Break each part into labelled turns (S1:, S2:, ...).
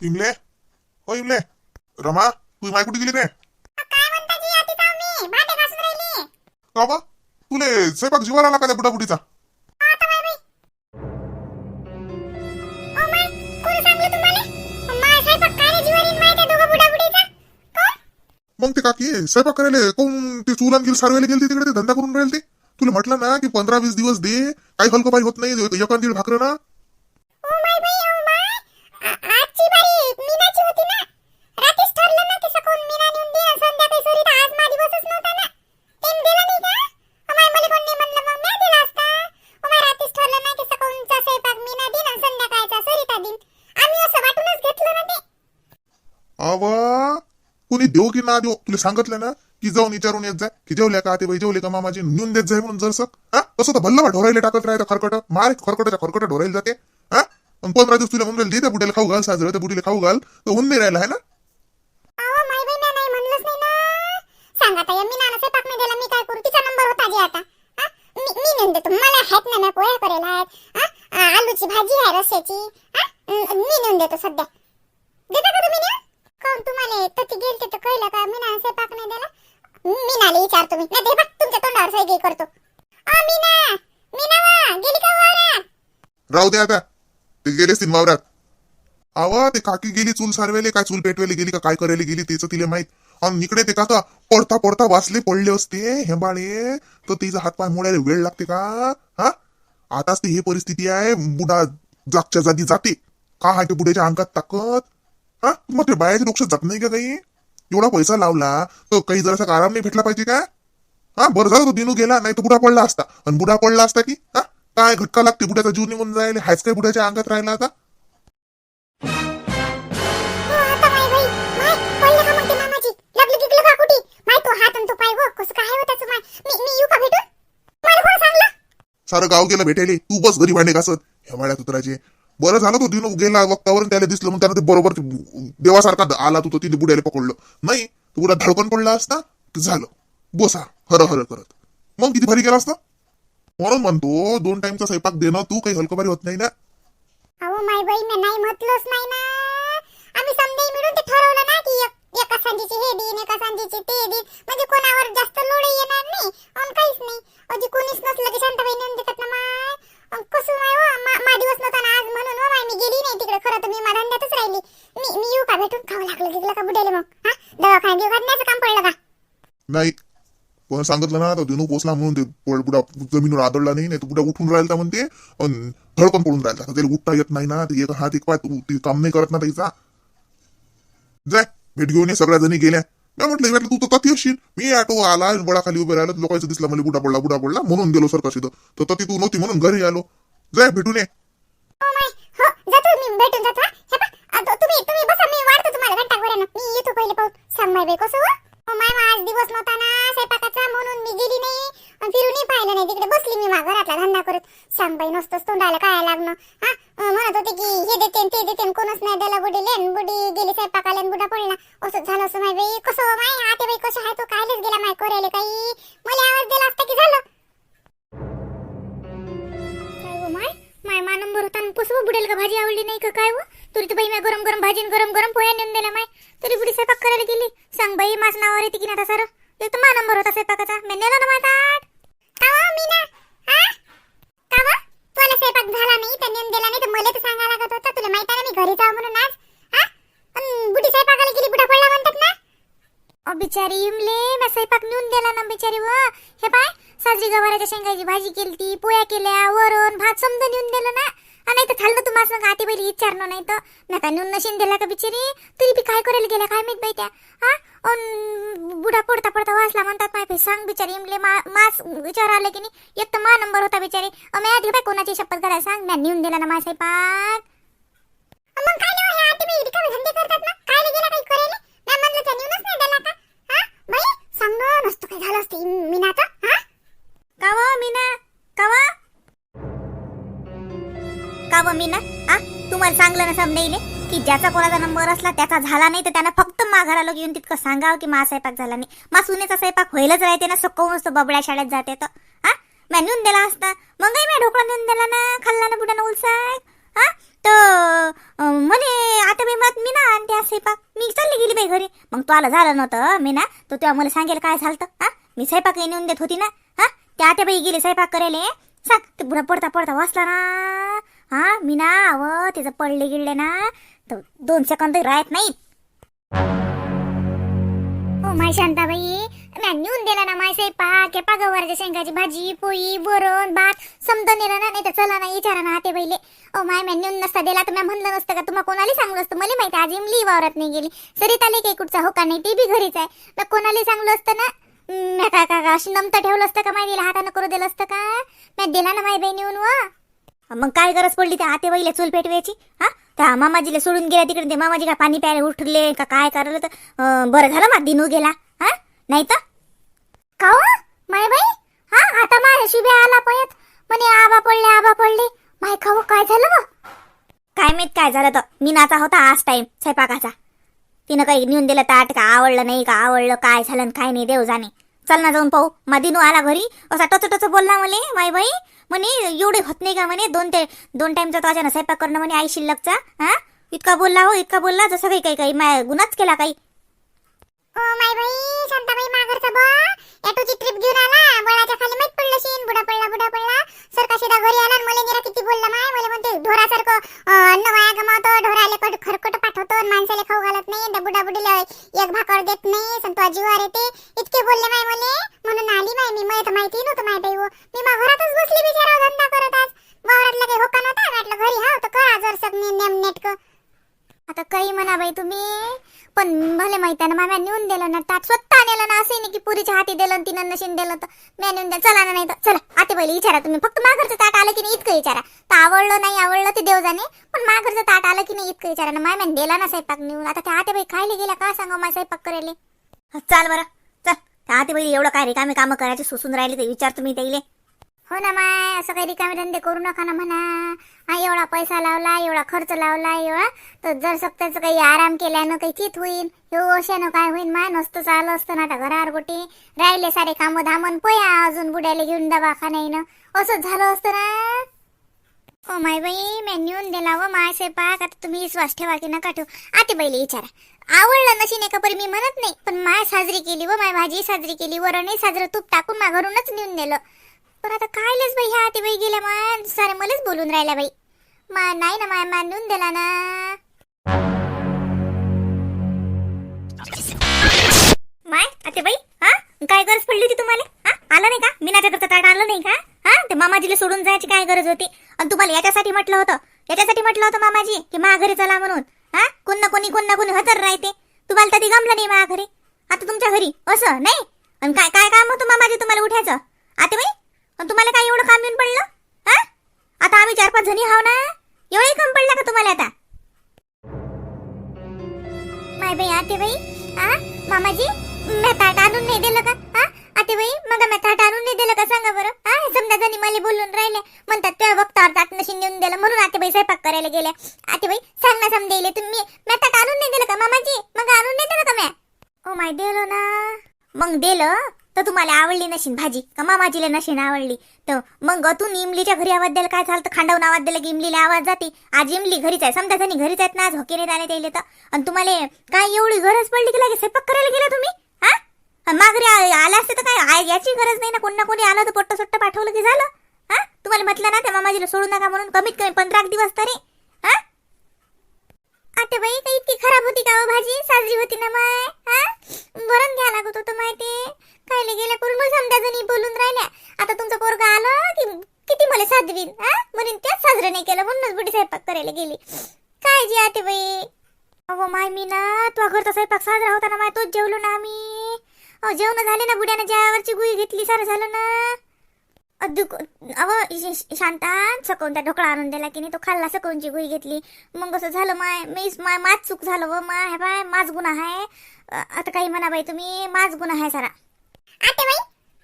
S1: इमले? हो इमले. रमा तू माय कुठे गेली रे? का बा? तुले स्वयंपाक जीवाला आला का त्या
S2: ओ बुडाबुडीचा? कोण?
S1: मग ते काकी स्वयंपाक करायला कोण? ते चुलान गेली सारवायला गेली तिकडे ते धंदा करून राहिले ते. तुला म्हटलं ना की पंधरा वीस दिवस दे काही हलकं पाहिजे होत नाही दीड भाकर ना
S2: ओ माय बाई ओ माय आ- आजची बारी मीनाची होती ना रात्रीच ठरलं ना की सकून मीना नेऊन दे आणि संध्याकाळी सरी तर आज मा दिवसच नव्हता ना तेन दिला नाही का ओ माय मला कोण नाही म्हणलं मग मी दिला असता ओ माय रात्रीच ठरलं ना की सकूनचा स्वयंपाक मीना दिन आणि संध्याकाळचा सरिता दिन आम्ही असं वाटूनच घेतलं ना ते
S1: अवा कोणी देऊ की ना देऊ तुला सांगितलं ना की जाऊन विचारून येत जाय की जेवल्या का ते बाई जेवले का मामाजी नेऊन देत जाय म्हणून जरसं. हा? तसं तर भल्ला ढोरायला टाकत राहतं खरकट. मार खरकटाच्या खरकट ढोरायला जाते. हा? पंधरा दिवस तुला म्हणून दे त्या खाऊ घाल साजरं त्या बुडीला खाऊ घाल. तर होऊन नाही राहिला है ना?
S2: ना. सांगा ताई मी नाना स्वयंपाक नाही दिला मी काय करू? तिचा नंबर होता आता. हा? मी मी नेऊन देतो. मला आहेत ना पोळ्या करेल आहेत. आलूची भाजी आहे रस्याची. मी नेऊन देतो सध्या देता का तुम्ही नेऊन काऊन तुम्हाला? तर ती गेलते तर कळलं का? मीना नाना स्वयंपाक नाही दिला? मी नाले विचारतो मी नाही बघ तुमच्या तोंडावर सही करतो. अ मीना! मीना वा! गेली का वावरात?
S1: राहू दे आता. ते गेले असतील वावरात. आवा ते काकी गेली चूल सारवेले काय? चूल पेटवेले गेली का? काय करायला गेली? त्याचं तिला माहीत. आणि इकडे ते काका पडता पडता वाचले पडले असते. हे बाळे तर तिचा हातपाय मोडायला वेळ लागते का? हा? आताच ती ही परिस्थिती आहे. बुडा जागच्या जागी जाते. का आहे ते बुड्याच्या अंगात ताकद हा? मग ते बायाच्या डोक्यात जात नाही का काही? एवढा पैसा लावला तर काही जरासा आराम नाही भेटला पाहिजे का? हा बरं झालं तो दिनू गेला नाही तर बुडा पडला असता. आणि बुडा पडला असता की हा? काय घटका लागते बुड्याचा जीव निघून जायला? हायच काय बुड्याच्या अंगात राहिला आता?
S2: हो, हो
S1: सारं गाव गेलं भेटायले तू बस घरी भांडे घासत. ह्या कुत्राचे बरं झालं तो दिनू गेला वक्तावर त्याला दिसलं मग त्यानं ते बरोबर देवासारखा आला तू तो तिथे बुड्याला पकडलं. नाही तू बुडा धडकन पडला असता? तर झालं. बसा हर हर करत. मग किती भारी गेला असता? म्हणून म्हणतो दोन टाइमचा स्वयंपाक देणं तू काही हलकं भारी होत नाही ना.
S2: अहो माय बाई मी नाही नाही ना. आम्ही समजे मिळून ते ठरवलं ना की एका सांजेची हे दिन एका ते दिन. म्हणजे कोणावर जास्त लोड येणार नाही आणि काहीच नाही. अजी कोणीच नसलं की देतात ना माय. कसं नाही हो मा मा दिवस नव्हता ना आज म्हणून हो माय मी गेली नाही तिकडे. खरं तर मी धंद्यातच राहिली. मी मी येऊ का? भेटून खावं लागलं गिगलं का बुडेले मग? हा? दवाखान्यात बिवाखान्याचं काम पडलं का?
S1: नाही कोण सांगितलं ना तो दिनू पोचला म्हणून ते पड- बुडा जमिनीवर आदळला नाही नाही तर बुडा उठून राहिला म्हणते अन धडकन पडून राहिला तर त्याला उठता येत नाही ना ते एक हात एक पाय तू- ते काम नाही करत ना त्याचा. जाय भेट घेऊन ये सगळ्या जणी गेल्या. मी म्हटलं म्हटलं तू तर तती असशील मी ऑटो आला बळाखाली उभे राहिलो. लोकांचं दिसला मला बुडा पडला बुडा पडला म्हणून गेलो सर कशी तर तती तू नव्हती म्हणून घरी आलो. जाय भेटून ये.
S2: हो, हो, मी आता तुम्ही सांग कसं हो? आज दिवस नव्हता ना स्वयंपाकाचा म्हणून मी गेली नाही. आणि फिरूनही पाहिलं नाही. तिकडे बसली मी मा घरातला धंदा करत. सांग नसतंच तोंडाला काय लागणं. हा म्हणत होते की हे देते ते देते कोणच नाही द्यायला बुडीले न बुडी गेली स्वयंपाकाला बिचारी इमले मी स्वयंपाक नेऊन दिला ना बिचारी व. हे पाय साजरी गवाराच्या शेंगाची भाजी केलती पोळ्या केल्या वरण भात समजा नेऊन दिलं ना. नाही तर खाल्लं तू माझं आते पहिली विचारलं नाही तर नका का नेऊन नशीन दिला का बिचारी? तुरी बी काय करायला गेल्या काय माहीत बाई त्या. हा अन बुडा पडता पडता वाचला म्हणतात माय सांग बिचारी इमले मा मास विचार आले की नाही? एक तर मा नंबर होता बिचारी. मी आधी बाई कोणाची शपथ करायला सांग मी नेऊन दिला ना माझा स्वयंपाक. मग काय नाही हे आते बाई रिकामे धंदे करतात ना. काय गेला काही करायला. मी म्हणलं त्या नेऊनच नाही दिला का बाई सांग नसतं काय झालं असतं. आता हा? काव मीना? काव? काव मीना? हा? तुम्हाला सांगलं ना समजाईले? की ज्याचा कोणाचा नंबर असला त्याचा झाला नाही तर त्यानं फक्त माघाराला येऊन तितकं सांगावं की मा स्वयंपाक झाला नाही. मा सुनेचा स्वयंपाक व्हायलाच राहते ना सकाळून असतो बबड्या शाळेत जाते तर. हा? मी नेऊन दिला असता. मगही मी ढोकळा नेऊन दिला ना खाल्ला ना बुडानं उलसाय हा?
S3: तर म्हणे आता मी मत मी ना आणते स्वयंपाक मी चालली गेली बाई घरी. मग तो आला झालं नव्हतं मी ना तो तेव्हा मला सांगेल काय झालं हा? मी स्वयंपाक नेऊन देत होती ना हा? त्या आता बाई गेली स्वयंपाक करायला. सांग ते बुडा पडता पडता वाचला ना. हा मी ना अव त्याचं पडले गिळले ना. तर दोन सेकंद राहत नाहीत. ओ माय शांताबाई म्या नेऊन दिला ना माय स्वयंपाक. के पागवारच्या शेंगाची भाजी पोळी वरण भात. समजा नेला ना नाही तर चला ना विचारा ना हाते पहिले. ओ माय म्या नेऊन नसता दिला तर म्या म्हणलं नसतं का? तुम्हाला कोणाला सांगलं असतं? मला माहिती आज इमली वावरात नाही गेली. सरिताले काही कुठचा हो का नाही ती बी घरीच आहे. मग कोणाला सांगलं असतं ना? हम्म, म्या का अशी नमतं ठेवलं असतं का माहिती हातानं करू दिलं असतं का? म्या दिला ना माय बहिणी नेऊन व मग काय गरज पडली त्या हातेबाईला बाईला चूल पेटवायची? हा? त्या मामाजीला सोडून गेल्या तिकडे ते मामाजी काय पाणी प्यायला उठले का काय करायला? तर बरं झालं मा दिनू गेला. नाही तर का माय बाई? हा आता माझ्या शिबे आला पयत म्हणे आबा पडले आबा पडले. माय खाऊ काय झालं काय माहीत काय झालं तर. मी नाचा होता आज टाइम स्वयंपाकाचा. तिनं काही नेऊन दिलं ताट का? आवडलं नाही का? आवडलं काय झालं काय नाही देव जाणे. चल ना जाऊन पाहू. मदिनू आला घरी. असा टच टच बोलला म्हणे माय बाई. म्हणे एवढे होत नाही का म्हणे? दोन ते दोन टाइमचा तो अचानक स्वयंपाक करणं म्हणे आई शिल्लकचा. हा? इतका बोलला हो इतका बोलला. जसं काही काही काही माय गुन्हाच केला काही. ओ माय बाई शांताबाई माघरचा बा इतकं विचारा तर आवडलं नाही आवडलं ते देव जाणे पण माघरचं ताट आलं की नाही इतकं विचारा ना मॅन दिला ना स्वयंपाक नेऊन. आता त्या आतेबाई खायला गेल्या का सांगा माझा स्वयंपाक करायला चाल बरं. चल त्या आतेबाई एवढं काय रिकामे कामं करायचे सुसून राहिले ते विचार तुम्ही त्याईले हो ना माय असं काही रिकामे धंदे करू नका ना म्हणा. हा एवढा पैसा लावला एवढा खर्च लावला एवढा. तर जर सक्ताचं काही आराम केल्यानं काही चित होईल हे हो अशानं काय होईल माय नसतं चाललं असतं ना आता घरावर गोटी. राहिले सारे कामं धामन पोया अजून बुड्याला घेऊन दवाखाना येणं असंच झालं असतं ना? हो माय बाई मेन्यून दिला व माय स्वयंपाक आता तुम्ही विश्वास ठेवा की नका ठेवू. आते बैले विचारा. आवडलं नशीन एका परी मी म्हणत नाही पण माय साजरी केली व माय भाजी साजरी केली वरणही साजरं तूप टाकून मा घरूनच नेऊन दिलं पण आता कायलेच बाई ह्या आते बाई गेल्या मा सारे मलाच बोलून राहिल्या बाई. मा नाही ना माय मा नेऊन दिला ना. माय आते बाई हा? काय गरज पडली होती तुम्हाला? आलं नाही का? मीनाच्या घरचं ताट आलं नाही का? हा? ते मामाजीला सोडून जायची काय गरज होती? आणि तुम्हाला याच्यासाठी म्हटलं होतं. याच्यासाठी म्हटलं होतं मामाजी की माघरी चला म्हणून. हा? कोण ना कोणी कोण ना कोणी हजर राहते. तुम्हाला तरी गमलं नाही माघरी आता तुमच्या घरी? असं नाही? आणि काय काय काम होतं मामाजी तुम्हाला उठायचं? आते बाई आणि तुम्हाला काय एवढं काम येऊन पडलं? हा? आता आम्ही चार पाच जणी हाव ना? एवढं काम पडलं का तुम्हाला आता? माय बाई आते बाई. हा? मामाजी मी ताट आणून नाही दिलं का? हा? आते बाई मग मी ताट आणून नाही दिलं का सांगा बरं? हा समजा जणी मला बोलून राहिले म्हणतात त्या वक्तावर ताट नशीन नेऊन दिलं म्हणून आते बाई स्वयंपाक करायला गेले आते बाई सांग ना समजायले तुम्ही. मी ताट आणून नाही दिलं का मामाजी? मग आणून नाही दिलं का म्या? ओ माय दिलं ना. मग दिलं तर तुम्हाला आवडली नशीन भाजी का मामाजीला नशीन आवडली? तर मग तू इमलीच्या घरी आवाज द्यायला काय झालं तर खांडवून आवाज दिला की इमलीला आवाज जाते. आज इमली घरीच आहे. समजा जणी घरीच आहेत ना आज हॉकीने नाही आले तर. आणि तुम्हाला काय एवढी गरज पडली की लगेच स्वयंपाक करायला गेला तुम्ही? माघारी आला असते तर काय? याची गरज नाही ना. कोण ना कोणी आलं तर पोट्ट सोट्ट पाठवलं की झालं? हा? तुम्हाला म्हटलं ना त्या मामाजीला सोडू नका म्हणून कमीत कमी पंधरा दिवस तरी. हा? आता बाई काही इतकी खराब होती का हो भाजी? साजरी होती ना माय. हा? वरण घ्या लागत होतं माहिती खायला गेल्या करून मग समजा जणी बोलून राहिल्या. आता तुमचं पोरग आलं की किती मला साधवीन हा? म्हणून त्याच साजरं नाही केलं म्हणूनच बुडी स्वयंपाक करायला गेली. काय जी आते बाई? अहो माय मी ना तुझ्या घरचा स्वयंपाक साजरा होता ना माय तोच जेवलो ना आम्ही. अहो जेवण झाले ना बुड्यानं ज्यावरची गुई घेतली सारं झालं ना. दुख अव शांता सकवून त्या ढोकळा आणून दिला की नाही तो खाल्ला सकवूनची गुई घेतली. मग असं झालं माय मीच माय माझ चूक झालं व माय बाय माझ गुन्हा आहे. आता काही म्हणा बाई तुम्ही माझ गुन्हा आहे सारा. आते बाई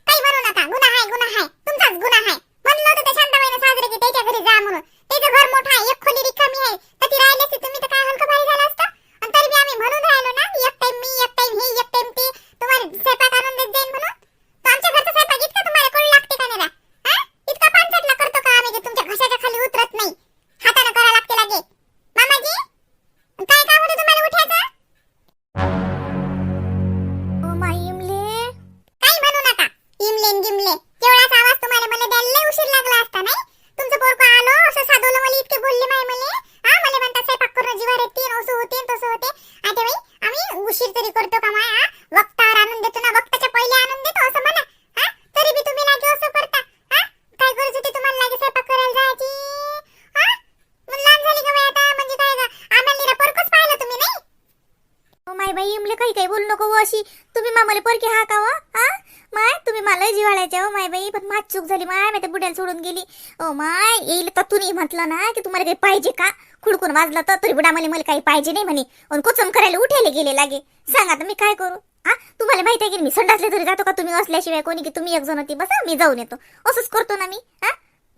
S3: काही म्हणू नका गुन्हा आहे गुन्हा आहे तुमचाच गुन्हा आहे. म्हणलं होतं त्या शांताबाईने साजरे की त्याच्या घरी जा म्हणून. त्याचं घर मोठं आहे एक खोली रिकामी आहे. तर ती राहिली असती तुम्ही तर काय हलकं भारी झालं असतं. आणि तरी बी आम्ही म्हणून राहिलो ना एक टाइम मी एक टाइम हे एक टाइम ते. काही तुम्ही मामाले परके हा का हो? हा? माय तुम्ही मला जिवाळायचे हो माय बाई पण माझ चूक झाली माय मी त्या बुड्याला सोडून गेली. ओ माय येईल तर तुम्ही म्हटलं ना की तुम्हाला काही पाहिजे का? खुडकून वाजलं तर तरी बुडा मला मला काही पाहिजे नाही म्हणे. आणि कुचम करायला उठायला गेले लागे. सांगा तर मी काय करू? हा? तुम्हाला माहिती आहे की मी संडासले तरी जातो का? तुम्ही असल्याशिवाय कोणी की तुम्ही एक जण होती बसा मी जाऊन येतो. असंच करतो ना मी हा?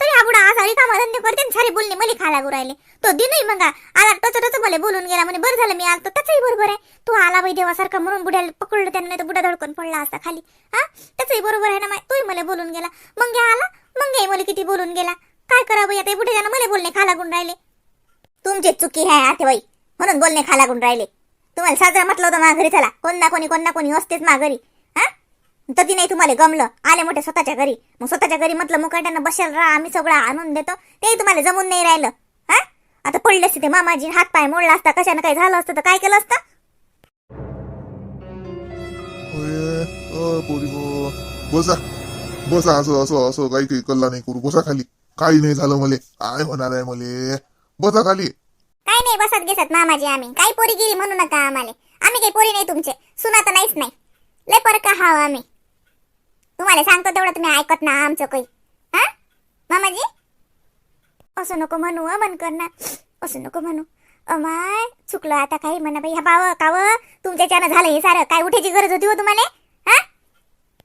S3: तरी आबुडा बुडा आज आली कामधंदे करते आणि सारे बोलणे मला खाला गुरायले तो दिनही मग आला टच टच मला बोलून गेला म्हणे बरं झालं मी आलो त्याचंही बरोबर आहे. तू आला बाई देवासारखा म्हणून बुड्याला पकडलं त्यानं नाही तर बुडा धडकन पडला असता खाली. हा? त्याचही बरोबर आहे ना माय? तोही मला बोलून गेला. मग आला? मग गे मला किती बोलून गेला? काय करावं बाई आता? बुढे त्यानं मला बोलणे खाला गुण राहिले. तुमची चुकी आहे आते बाई. म्हणून बोलणे खाला गुण राहिले. तुम्हाला साजरा म्हटलं होतं माघरी चला. कोण ना कोणी कोण ना कोणी असतेच माघरी. हा तर ती नाही तुम्हाला गमलं? आले मोठे स्वतःच्या घरी. मग स्वतःच्या घरी म्हटलं मुकाट्यानं बसेल राहा आम्ही सगळं आणून देतो. ते तुम्हाला जमून नाही राहिलं. हा? आता पडले असते ते मामाजी हात पाय मोडला असता कशानं काही झालं असतं तर काय केलं असतं?
S1: हो. बसा. बसा असं असं असं काही काही कल्ला नाही करू. बसा खाली. काही नाही झालं मले. काय होणार आहे मले? बसा खाली.
S3: काय नाही बसत घेसत मामाजी आम्ही. काही पोरी गेली म्हणू नका आम्हाला. आम्ही काही पोरी नाही तुमचे. सुना तर नाहीच नाही. लय पर का हाव आम्ही. तुम्हाला सांगतो तेवढं तुम्ही ऐकत ना आमचं काही. हा? मामाजी? असं नको म्हणू हं, मन कर ना. असं नको म्हणू. अमाय चुकलं आता काही म्हणा बाई. हा बाव काव तुमच्याच्यानं झालं हे सारं काय उठायची गरज होती हो तुम्हाला? हा?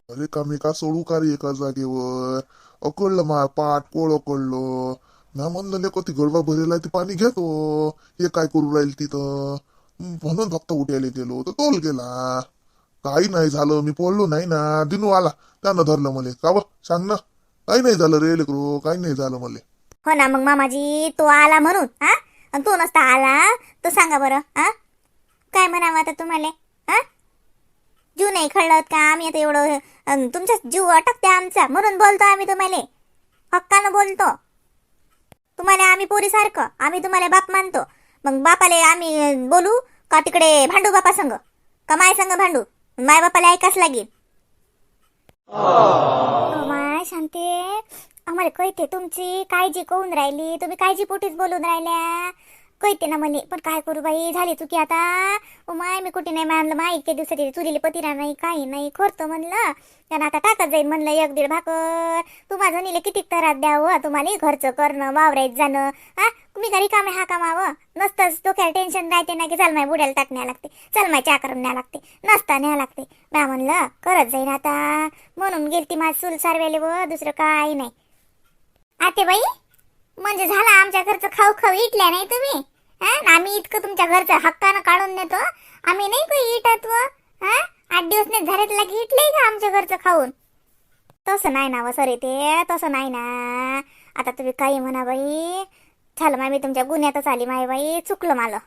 S1: अरे का मी का सोडू का रे एका जागेवर? अकळलं मा पाठ कोळ अकळलं. ना म्हणलं लेको ती गडबा भरेला ते पाणी घेतो हे काय करू राहील तिथं म्हणून फक्त उठायला गेलो तर तोल गेला. काही नाही झालं मी पडलो नाही ना दिनू आला. त्यानं धरलं मले. का बा सांग ना. काही नाही झालं रे लेकरू काही नाही झालं मले.
S3: हो ना मग मामाजी तो आला म्हणून हा? आणि तो नसता आला तर सांगा बरं हा? काय म्हणावं आता तुम्हाला हा? जीव नाही खळत का? आम्ही आता एवढं अन तुमचा जीव अटकते आमचा म्हणून बोलतो आम्ही तुम्हाला. हक्कानं बोलतो. तुम्हाला आम्ही पोरीसारखं आम्ही तुम्हाला बाप मानतो. मग बापाले आम्ही बोलू का तिकडे भांडू बापा संग? का माय संग भांडू? माय बापाला ऐकाच लागेल. माय शांते आम्हाला कळते तुमची काळजी कोण राहिली? तुम्ही काळजी पोटीच बोलून राहिल्या. कळते ना म्हणे पण काय करू बाई झाली चुकी आता. ओ माय मी कुठे नाही मानलं माय इतके दिवसाची चुलीले पतिरा नाही काही नाही खोरतो म्हणलं. त्यानं आता टाकत जाईल म्हणलं एक दीड भाकर. तुम्हा जणीले किती तरात द्यावं हो, तुम्हाला घरचं करणं वावरायत जाणं. हा तुम्ही घरी कामे हा कामावं. नसतंच डोक्याला टेन्शन राहते ना की चल माय बुड्याला टाक न्या लागते. चल माय करून न्या लागते. नसता न्या लागते. बा म्हणलं करत जाईन आता. म्हणून गेलती माझ चूल सारवेले व दुसरं काही नाही. आते बाई म्हणजे झाला आमच्या घरचं खाऊ खाऊ इटल्या नाही तुम्ही? हा? आम्ही इतकं तुमच्या घरचं हक्कानं काढून देतो आम्ही नाही काही इटत व. हा? आठ दिवस नाही झालेत लागे इटले का आमच्या घरचं खाऊन? तसं नाही ना व सर ते तसं नाही ना. आता तुम्ही काही म्हणा बाई झालं माय मी तुमच्या गुन्ह्यातच आली माय बाई चुकलं मला.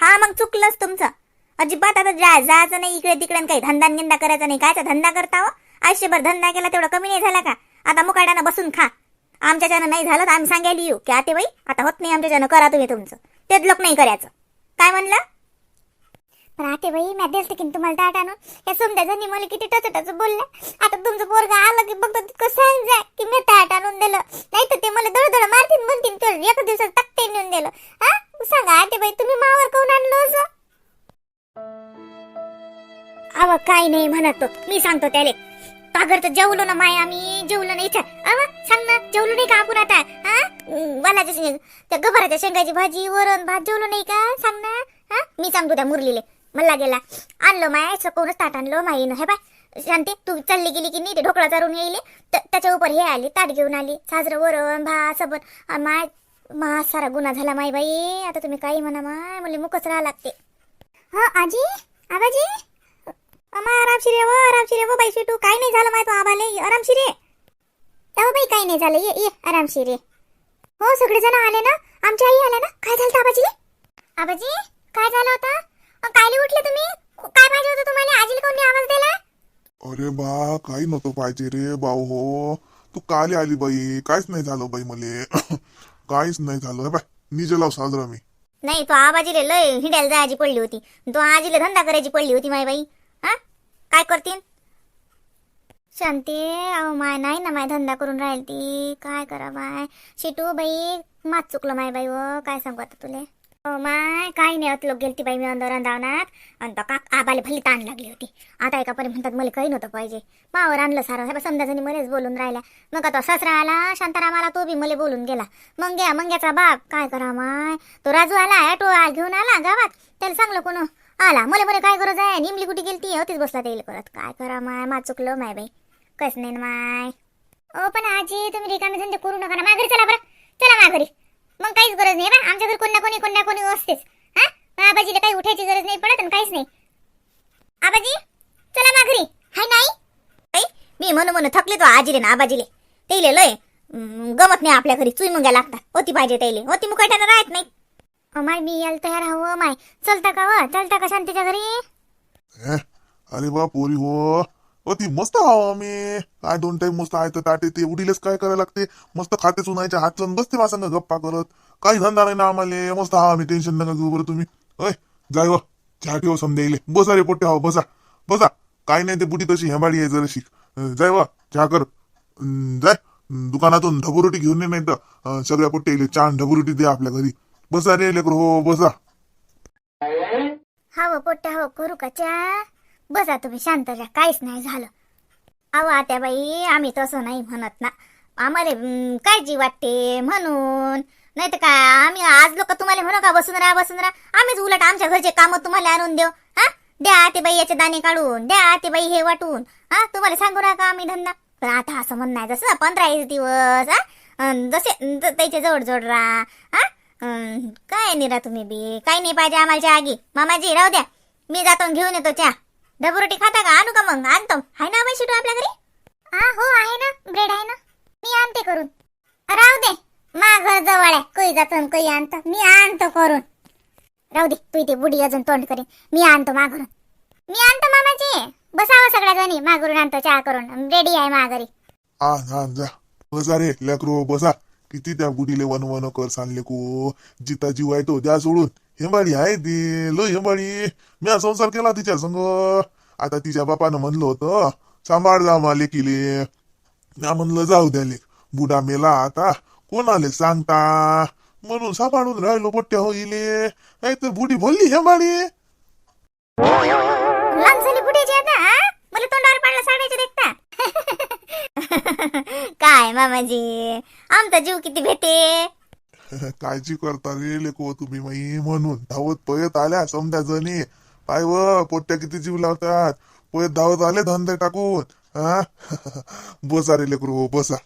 S3: हा मग चुकलंच तुमचं. अजिबात आता जा जायचं नाही इकडे तिकडे काही धंदा न गिंदा करायचा नाही. कायचा धंदा करता हो? आयुष्यभर धंदा केला तेवढा कमी नाही झाला का? आता मुकाट्यानं बसून खा. आमच्याच्यानं नाही झालं तर आम्ही सांगायला येऊ. की आते बाई? आता होत नाही आमच्याच्यानं करा तुम्ही तुमचं. तेच लोक नाही करायचं. काय म्हणलं? राहते आते बाई मी दिलते की तुम्हाला टाटा आणून. या समजा जणी मला किती टच टच बोलल्या आता तुमचं पोरगा आलं की बघतो तितकं सांग जा की मी ताट आणून दिलं. नाही तर ते मला दडदड मारतील म्हणतील तर एका दिवसात टाकते नेऊन दिलं. हा? सांगा आते बाई तुम्ही मावर कोण आणलं असं? अव काही नाही म्हणत तो. मी सांगतो त्याले. पागर तर जेवलो ना माय आम्ही जेवलो ना इथं. अव सांग ना जेवलो नाही का आपण आता? हा? अं, वालाच्या त्या गभाराच्या शेंगाची भाजी वरण भात जेवलो नाही का? सांग ना. हा? मी सांगतो त्या मुरलीले. मला गेला आणलं माय सकूनच ताट आणलं माईनं. हे बाय शांती तू चालली गेली की नाही ते ढोकळा चारून येईल त्याच्या उपर हे आली ताट घेऊन आली. साजरं वरण भात सबन माय मा सारा गुन्हा झाला माय बाई. आता तुम्ही काही म्हणा माय मला मुकच राहा लागते. हा आजी? आबाजी? अमा आरामशीर ये व आरामशीर व बाई तू काही नाही झालं माहिती आबाले आरामशिरे अहो बाई काही नाही झालं. ये ये आरामशिरे हो सगळे जण आले ना? आमच्या आई आल्या ना? काय झालं आबाजी? आबाजी काय झालं होतं? कायले उठले तुम्ही? काय पाहिजे होतं तुम्हाला? आजीला कोणी आवाज दिला?
S1: अरे बा काही नव्हतं पाहिजे रे भाऊ हो. तू काले आली बाई? काहीच नाही झालं बाई मले. काहीच नाही झालं. हे बाय निजे लाव साजरा मी.
S3: नाही तो आबाजीले लय हिंडायला जायची पडली होती. तो आजीले धंदा करायची पडली होती माय बाई. हा? काय करतीन? शांती अहो माय नाही ना माय धंदा करून राहील ती काय करा माय शिटू बाई मात चुकलं माय बाई व काय सांगू आता तुले? हो माय काही नाही होत लोक गेलती बाई मी अंदर दावनात आणि तो काक आबाले भली ताण लागली होती. आता एका परी म्हणतात मला काही नव्हतं पाहिजे. मावर आणलं सारं. हे समजा जणी मलाच बोलून राहिल्या. मग तो सासरा आला शांतारामाला तो बी मला बोलून गेला. मंग्या मंग्याचा बाप. काय करा माय? तो राजू आला ॲटो घेऊन आला गावात. त्याला सांगलं कोण? आला. मला म्हणे काय गरज आहे? निमली कुठे गेलती? होतीच बसला त्याला करत काय करा माय? मा चुकलं माय बाई. कस नाही माय. ओ पण आजी तुम्ही रिकामे धंदे करू नका ना. माघारी चला बरं. चला माघारी. मग काहीच गरज नाही बा. आमच्या घरी कोण ना कोणी कोण ना कोणी असतेच. हा? आबाजीला काही उठायची गरज नाही पडत आणि काहीच नाही. आबाजी चला माघारी हाय नाही मी म्हणू म्हणू थकले तो आजीले ना आबाजीले. तेले लय गमत नाही आपल्या घरी. चुई मुंग्या लागतात. होती पाहिजे त्याले होती मुकाट्यानं राहत नाही. अ, माय मी यायला तयार हवं हो, माय चलता का व चलता का शांतीच्या घरी?
S1: अरे बा पोरी हो. ती मस्त हवा मी. काय दोन टाइम मस्त आहे तर ताटे ते उडीलेच काय करायला लागते? मस्त खाते चुनायच्या हात लावून बसते वासंग गप्पा करत. काही धंदा नाही ना आम्हाला. मस्त हवा मी. टेन्शन नका घेऊ बरं तुम्ही. अय जाय व चहा ठेव समजायले. बसा रे पोट्टे हवा बसा. बसा. काय नाही ते बुटी तशी हेंबाडी आहे जरा शिक जाय वा चहा कर. जाय. दुकानातून ढबुरोटी घेऊन ये नाही तर सगळ्या पोट्टे चहा छान ढबुरोटी दे आपल्या घरी. बसा रे लेकर हो बसा.
S3: हा पोट्या हो करू का चहा? बसा तुम्ही शांत राहा काहीच नाही झालं. अहो आता बाई आम्ही तसं नाही म्हणत ना. आम्हाला काळजी वाटते म्हणून. नाही तर काय आम्ही आज लोक तुम्हाला म्हणू का बसून राहा बसून राहा. आम्हीच उलट आमच्या घरचे कामं तुम्हाला आणून देऊ हा? द्या आते बाई याचे दाणे काढून द्या आते बाई हे वाटून हा? तुम्हाला सांगू नका आम्ही धंदा? पण आता असं म्हणणं आहे जसं पंधरा एक दिवस हा? जसे त्याचे जवळ राहा हा? काय नाही राहा तुम्ही बी? काही नाही पाहिजे आम्हाला चहा आगी मामाजी राहू द्या. मी जातो आणि घेऊन येतो चहा. डबरोटी खाता का? आणू का मग? आणतो. हाय ना बाई शिटू आपल्या घरी? हा हो आहे ना. ब्रेड आहे ना. मी आणते करून. राहू दे. मा घर जवळ आहे. कोई जातो आणि कोई आणतो. मी आणतो करून. राहू दे. तू इथे बुडी अजून तोंड करेन. मी आणतो माघरून. मी आणतो मामाजी. बसावं सगळ्या जणी माघरून आणतो चहा करून. रेडी आहे माघारी
S1: आ हा जा. बसा रे. लेकरो बसा. किती त्या बुडीले वन वन कर सांगले को. जिता जीव आहे तो द्या सोडून. हेंबाळी आहे ती लो हेंबाळी. मी संसार केला तिच्या संग. आता तिच्या बापानं म्हणलं होतं सांभाळ जा मा लेकीले म्या म्हणलं जाऊ द्या लेक बुडा मेला आता. कोणाले सांगता? म्हणून सांभाळून राहिलो पोट्ट्या होईले. नाही तर बुडी बोलली हेंबाळी.
S3: लांब झाली बुढ्याची आता हा? काय मामाजी? आमचा जीव किती भेटे?
S1: काळजी करता रे लेको तुम्ही माई म्हणून. धावत पळत आल्या समजा जणी पाय व पोट्या किती जीव लावतात. पळत धावत आले धंदे टाकून. हा? बसा रे लेकरू हो, बसा.